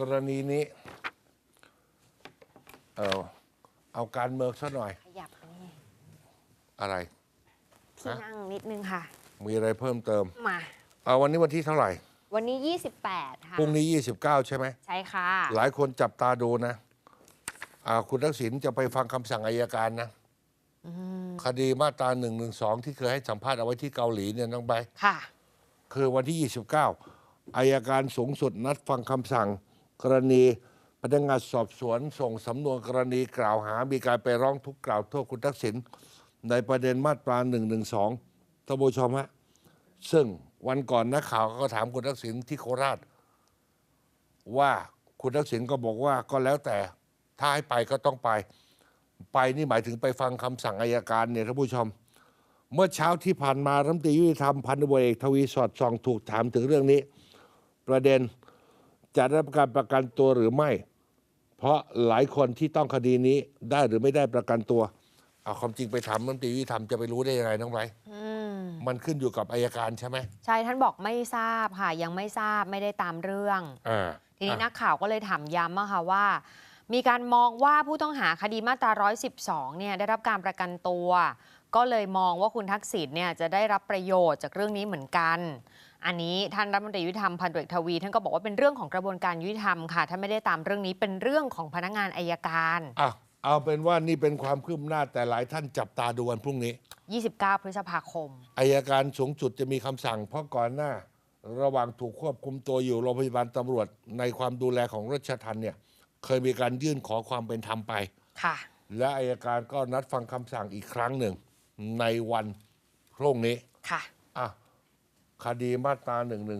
กรณีนี้ เออเอาการเมืองซะหน่อย ขยับไปนี่อะไร ที่ฮะนั่งนิดนึงค่ะ มีอะไรเพิ่มเติมมา เอาวันนี้วันที่เท่าไหร่ วันนี้ 28 ค่ะพรุ่งนี้ 29 ใช่ไหม ใช่ค่ะ หลายคนจับตาดูนะอ่าคุณทักษิณจะไปฟังคำสั่งอายการนะคดีมาตรา1นึที่เคยให้สัมภาษณ์เอาไว้ที่เกาหลีเนี่ยน้องใบ ค่ะ คือวันที่ 29 อายการสูงสุดนัดฟังคำสั่ง กรณีพนักงานสอบสวนส่งสำนวนกรณีกล่าวหา มีการไปร้องทุกข์กล่าวโทษคุณทักษิณในประเด็นมาตรา1นึท่านผู้ชมฮะซึ่งวันก่อนนักข่าวก็ถามคุณทักษิณที่โคราช ว่าคุณทักษิณก็บอกว่าก็แล้วแต่ถ้าให้ไปก็ต้องไป ไปนี่หมายถึงไปฟังคำสั่งอายการเนี่ยท่านผู้ชม เมื่อเช้าที่ผ่านมารัฐมนตรียุติธรรมพันธุ์ตรวเอกทวีสอดส่องถูกถามถึงเรื่องนี้ ประเด็น จะได้รับการประกันตัวหรือไม่ เพราะหลายคนที่ต้องคดีนี้ได้หรือไม่ได้ประกันตัว เอาความจริงไปถามรัฐมนตรียุติธรรมจะไปรู้ได้ยังไงน้องไบรท์อืมมันขึ้นอยู่กับอายการใช่ไหมใช่ท่านบอกไม่ทราบค่ะยังไม่ทราบไม่ได้ตามเรื่องอ่าทีนี้อะนักข่าวก็เลยถามย้ำอะค่ะว่า มีการมองว่าผู้ต้องหาคดีมาตรา 112 เนี่ยได้รับการประกันตัว ก็เลยมองว่าคุณทักษิณเนี่ยจะได้รับประโยชน์จากเรื่องนี้เหมือนกัน อันนี้ท่านรัฐมนตรียุติธรรมพันตำรวจเอกทวี ท่านก็บอกว่าเป็นเรื่องของกระบวนการยุติธรรมค่ะท่านไม่ได้ตามเรื่องนี้เป็นเรื่องของพนักงานอายการอะเอาเป็นว่านี่เป็นความคืบหน้าแต่หลายท่านจับตาดูวันพรุ่งนี้ 29 พฤษภาคมอายการสูงสุดจะมีคำสั่งเพราะก่อนหน้า ระหว่างถูกควบคุมตัวอยู่โรงพยาบาลตำรวจ ในความดูแลของรัชทันเนี่ย เคยมีการยื่นขอความเป็นธรรมไป ค่ะ และอายการก็นัดฟังคำสั่งอีกครั้งหนึ่ง ในวันพรุ่งนี้ค่ะอะ คดีมาตรา1นึ